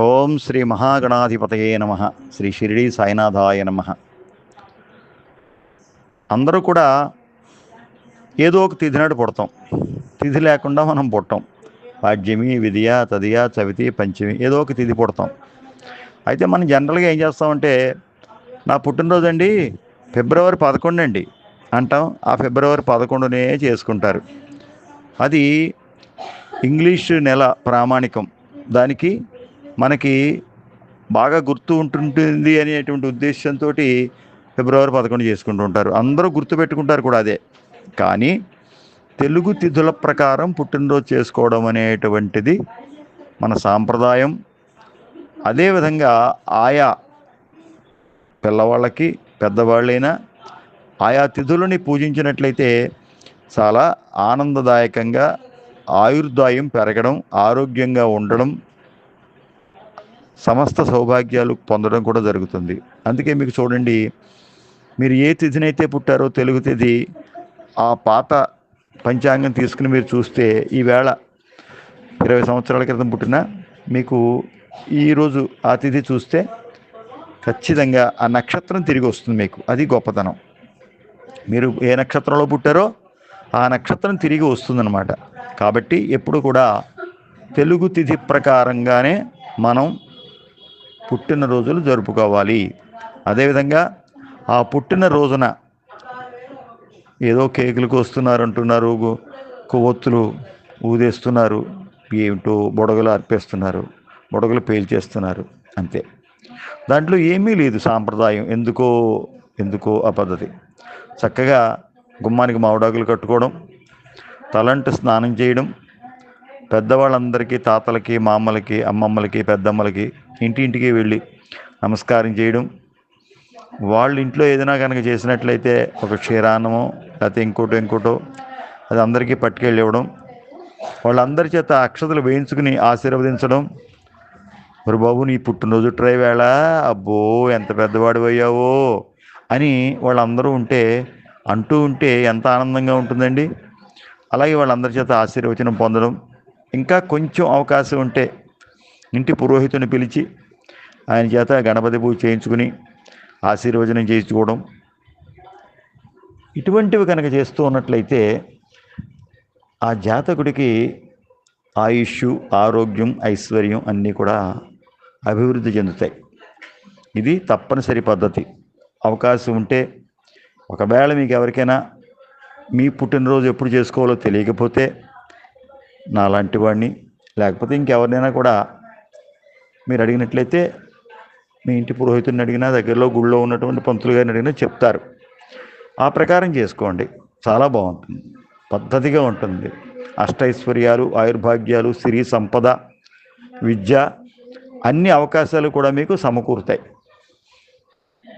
ఓం శ్రీ మహాగణాధిపతయే నమ. శ్రీ షిరిడి సాయినాథాయ నమ. అందరూ కూడా ఏదో ఒక తిథి నాడు పుడతాం. తిథి లేకుండా మనం పుట్టాం. పాడ్యమి విధియ తదియ చవితి పంచమి ఏదో ఒక తిథి పుడతాం. అయితే మనం జనరల్గా ఏం చేస్తామంటే నా పుట్టినరోజు అండి ఫిబ్రవరి పదకొండు అండి అంటాం. ఆ ఫిబ్రవరి పదకొండునే చేసుకుంటారు. అది ఇంగ్లీష్ నెల ప్రామాణికం. దానికి మనకి బాగా గుర్తు ఉంటుంటుంది అనేటువంటి ఉద్దేశంతో ఫిబ్రవరి పదకొండు చేసుకుంటూ ఉంటారు. అందరూ గుర్తుపెట్టుకుంటారు కూడా అదే. కానీ తెలుగు తిథుల ప్రకారం పుట్టినరోజు చేసుకోవడం అనేటువంటిది మన సాంప్రదాయం. అదేవిధంగా ఆయా పిల్లవాళ్ళకి పెద్దవాళ్ళైనా ఆయా తిథులని పూజించినట్లయితే చాలా ఆనందదాయకంగా ఆయుర్దాయం పెరగడం ఆరోగ్యంగా ఉండడం సమస్త సౌభాగ్యాలు పొందడం కూడా జరుగుతుంది. అందుకే మీకు చూడండి మీరు ఏ తిథినైతే పుట్టారో తెలుగు తిథి ఆ పాత పంచాంగం తీసుకుని మీరు చూస్తే ఈవేళ ఇరవై సంవత్సరాల క్రితం పుట్టిన మీకు ఈరోజు ఆ తిథి చూస్తే ఖచ్చితంగా ఆ నక్షత్రం తిరిగి వస్తుంది మీకు. అది గొప్పతనం. మీరు ఏ నక్షత్రంలో పుట్టారో ఆ నక్షత్రం తిరిగి వస్తుందన్నమాట. కాబట్టి ఎప్పుడు కూడా తెలుగు తిథి ప్రకారంగానే మనం పుట్టినరోజులు జరుపుకోవాలి. అదేవిధంగా ఆ పుట్టిన రోజున ఏదో కేకులు కోస్తున్నారు అంటున్నారు కొవ్వొత్తులు ఊదేస్తున్నారు ఏమిటో బుడగలు అర్పేస్తున్నారు బుడగలు పేల్చేస్తున్నారు అంతే. దాంట్లో ఏమీ లేదు సాంప్రదాయం ఎందుకో ఎందుకో ఆ పద్ధతి. చక్కగా గుమ్మానికి మావిడాకులు కట్టుకోవడం తలంటు స్నానం చేయడం పెద్దవాళ్ళందరికీ తాతలకి మామలకి అమ్మమ్మలకి పెద్దమ్మలకి ఇంటింటికి వెళ్ళి నమస్కారం చేయడం. వాళ్ళ ఇంట్లో ఏదైనా కనుక చేసినట్లయితే ఒక క్షీరాన్నమో లేకపోతే ఇంకోటో ఇంకోటో అది అందరికీ పట్టుకెళ్ళి ఇవ్వడం వాళ్ళందరి చేత అక్షతలు వేయించుకుని ఆశీర్వదించడం. మరి బాబు నీ పుట్టినరోజు ట్రై వేళ అబ్బో ఎంత పెద్దవాడు అయ్యావో అని వాళ్ళందరూ ఉంటే అంటూ ఉంటే ఎంత ఆనందంగా ఉంటుందండి. అలాగే వాళ్ళందరి చేత ఆశీర్వచనం పొందడం. ఇంకా కొంచెం అవకాశం ఉంటే ఇంటి పురోహితుని పిలిచి ఆయన చేత గణపతి పూజ చేయించుకుని ఆశీర్వచనం చేయించుకోవడం. ఇటువంటివి కనుక చేస్తూ ఉన్నట్లయితే ఆ జాతకుడికి ఆయుష్ ఆరోగ్యం ఐశ్వర్యం అన్నీ కూడా అభివృద్ధి చెందుతాయి. ఇది తప్పనిసరి పద్ధతి. అవకాశం ఉంటే ఒకవేళ మీకు ఎవరికైనా మీ పుట్టినరోజు ఎప్పుడు చేసుకోవాలో తెలియకపోతే నాలాంటి వాడిని. లేకపోతే ఇంకెవరినైనా కూడా మీరు అడిగినట్లయితే మీ ఇంటి పురోహితుడిని అడిగినా దగ్గరలో గుళ్ళో ఉన్నటువంటి పంతులు గారిని అడిగినా చెప్తారు. ఆ ప్రకారం చేసుకోండి. చాలా బాగుంటుంది. పద్ధతిగా ఉంటుంది. అష్టైశ్వర్యాలు ఆయుర్భాగ్యాలు సిరి సంపద విద్య అన్ని అవకాశాలు కూడా మీకు సమకూరుతాయి.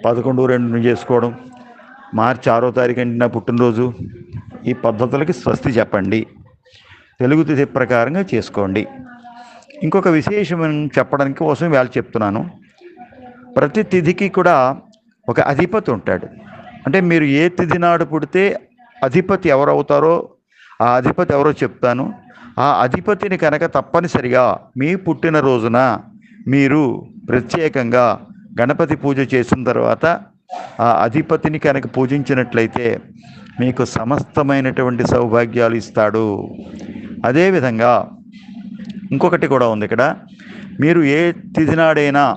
పదకొండు రెండు చేసుకోవడం. మార్చి ఆరో తారీఖు అంటే నా పుట్టినరోజు. ఈ పద్ధతులకి స్వస్తి చెప్పండి. తెలుగు తిథి ప్రకారంగా చేసుకోండి. ఇంకొక విశేషం చెప్పడానికి కోసం వేళ చెప్తున్నాను. ప్రతి తిథికి కూడా ఒక అధిపతి ఉంటాడు. అంటే మీరు ఏ తిథి నాడు పుడితే అధిపతి ఎవరవుతారో ఆ అధిపతి ఎవరో చెప్తాను. ఆ అధిపతిని కనుక తప్పనిసరిగా మీ పుట్టిన రోజున మీరు ప్రత్యేకంగా గణపతి పూజ చేసిన తర్వాత ఆ అధిపతిని కనుక పూజించినట్లయితే మీకు సమస్తమైనటువంటి సౌభాగ్యాలు ఇస్తాడు. అదేవిధంగా ఇంకొకటి కూడా ఉంది ఇక్కడ. మీరు ఏ తిథినాడైనా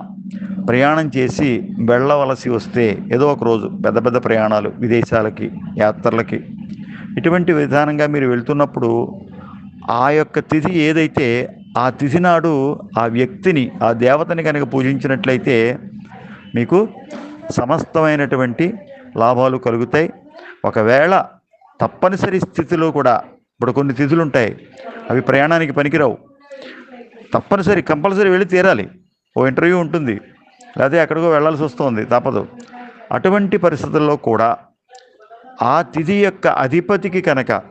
ప్రయాణం చేసి వెళ్ళవలసి వస్తే ఏదో ఒక రోజు పెద్ద పెద్ద ప్రయాణాలు విదేశాలకి యాత్రలకి ఇటువంటి విధానంగా మీరు వెళ్తున్నప్పుడు ఆ యొక్క తిథి ఏదైతే ఆ తిథి నాడు ఆ వ్యక్తిని ఆ దేవతని కనుక పూజించినట్లయితే మీకు సమస్తమైనటువంటి లాభాలు కలుగుతాయి. ఒకవేళ తప్పనిసరి స్థితిలో కూడా ఇప్పుడు కొన్ని తిథులు ఉంటాయి అవి ప్రయాణానికి పనికిరావు. తప్పనిసరి కంపల్సరీ వెళ్ళి తీరాలి. ఓ ఇంటర్వ్యూ ఉంటుంది. లేకపోతే ఎక్కడికో వెళ్ళాల్సి వస్తుంది. తప్పదు. అటువంటి పరిస్థితుల్లో కూడా ఆ తిథి యొక్క అధిపతికి కనుక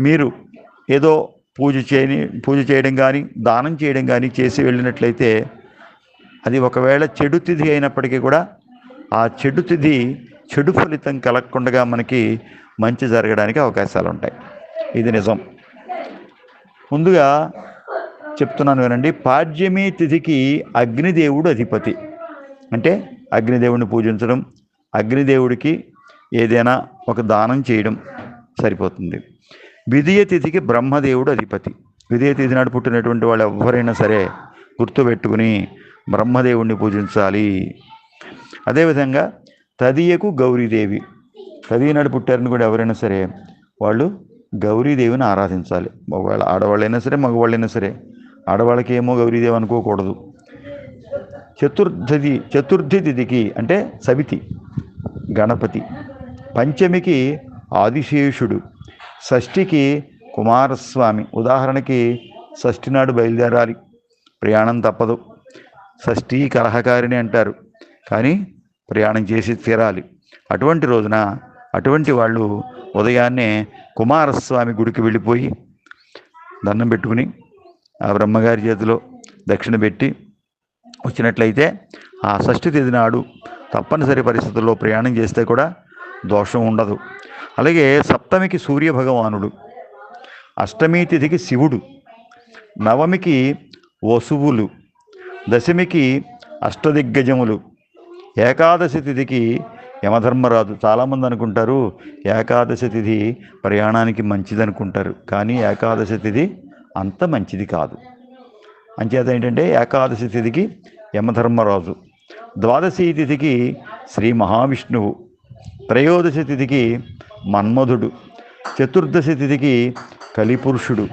మీరు ఏదో పూజ చేయని పూజ చేయడం కానీ దానం చేయడం కానీ చేసి వెళ్ళినట్లయితే అది ఒకవేళ చెడు తిథి అయినప్పటికీ కూడా ఆ చెడు తిథి చెడు ఫలితం కలగకుండా మనకి మంచి జరగడానికి అవకాశాలు ఉంటాయి ఇది నిజం. ముందుగా చెప్తున్నాను వినండి పాడ్యమి తిథికి అగ్నిదేవుడు అధిపతి. అంటే అగ్నిదేవుడిని పూజించడం అగ్నిదేవుడికి ఏదైనా ఒక దానం చేయడం సరిపోతుంది. విధియ తిథికి బ్రహ్మదేవుడు అధిపతి. విధియ తిథి నాడు పుట్టినటువంటి వాళ్ళు ఎవరైనా సరే గుర్తుపెట్టుకుని బ్రహ్మదేవుడిని పూజించాలి. అదేవిధంగా తదియకు గౌరీదేవి. తదియ నాడు పుట్టారని కూడా ఎవరైనా సరే వాళ్ళు గౌరీదేవిని ఆరాధించాలి. ఒకవేళ ఆడవాళ్ళైనా సరే మగవాళ్ళైనా సరే ఆడవాళ్ళకి ఏమో గౌరీదేవి అనుకోకూడదు. చతుర్థది చతుర్థి తిథికి అంటే సవితి గణపతి. పంచమికి ఆదిశేషుడు షష్ఠికి కుమారస్వామి. ఉదాహరణకి షష్ఠి నాడు బయలుదేరాలి. ప్రయాణం తప్పదు. షష్ఠి కలహకారిని అంటారు. కానీ ప్రయాణం చేసి తీరాలి. అటువంటి రోజున అటువంటి వాళ్ళు ఉదయాన్నే కుమారస్వామి గుడికి వెళ్ళిపోయి దండం పెట్టుకుని ఆ బ్రహ్మగారి చేతిలో దక్షిణ పెట్టి వచ్చినట్లయితే ఆ షష్ఠి తేదీ నాడు తప్పనిసరి పరిస్థితుల్లో ప్రయాణం చేస్తే కూడా దోషం ఉండదు. అలాగే సప్తమికి సూర్య భగవానుడు అష్టమి తిథికి శివుడు నవమికి వసువులు దశమికి అష్టదిగ్గజములు ఏకాదశి తిథికి యమధర్మరాజు చాలామంది అనుకుంటారు ఏకాదశి తిథి ప్రయాణానికి మంచిది అనుకుంటారు కానీ ఏకాదశి తిథి అంత మంచిది కాదు. అంచేత ఏంటంటే ఏకాదశి తిథికి యమధర్మరాజు ద్వాదశి తిథికి శ్రీ మహావిష్ణువు త్రయోదశి తిథికి మన్మధుడు చతుర్దశి తిథికి కలిపురుషుడు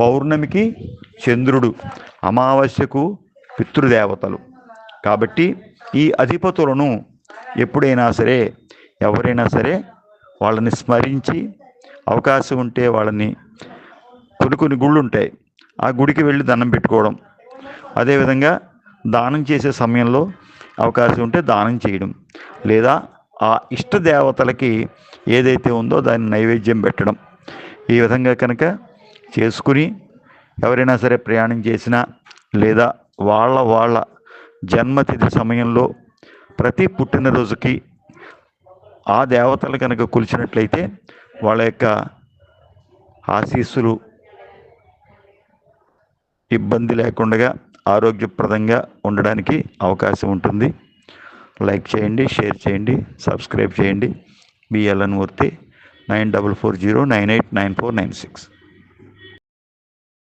పౌర్ణమికి చంద్రుడు అమావాస్యకు పితృదేవతలు. కాబట్టి ఈ అధిపతులను ఎప్పుడైనా సరే ఎవరైనా సరే వాళ్ళని స్మరించి అవకాశం ఉంటే వాళ్ళని కొన్ని కొన్ని గుళ్ళు ఉంటాయి. ఆ గుడికి వెళ్ళి దండం పెట్టుకోవడం. అదేవిధంగా దానం చేసే సమయంలో అవకాశం ఉంటే దానం చేయడం. లేదా ఆ ఇష్ట దేవతలకి ఏదైతే ఉందో దాన్ని నైవేద్యం పెట్టడం. ఈ విధంగా కనుక చేసుకుని ఎవరైనా సరే ప్రయాణం చేసినా లేదా వాళ్ళ వాళ్ళ జన్మతిథి సమయంలో ప్రతి పుట్టినరోజుకి ఆ దేవతలు కనుక కొలిచినట్లయితే వాళ్ళ యొక్క ఆశీస్సులు ఇబ్బంది లేకుండా ఆరోగ్యప్రదంగా ఉండడానికి అవకాశం ఉంటుంది. లైక్ చేయండి షేర్ చేయండి సబ్స్క్రైబ్ చేయండి. BLN Murthy nine double four zero nine eight nine four nine six.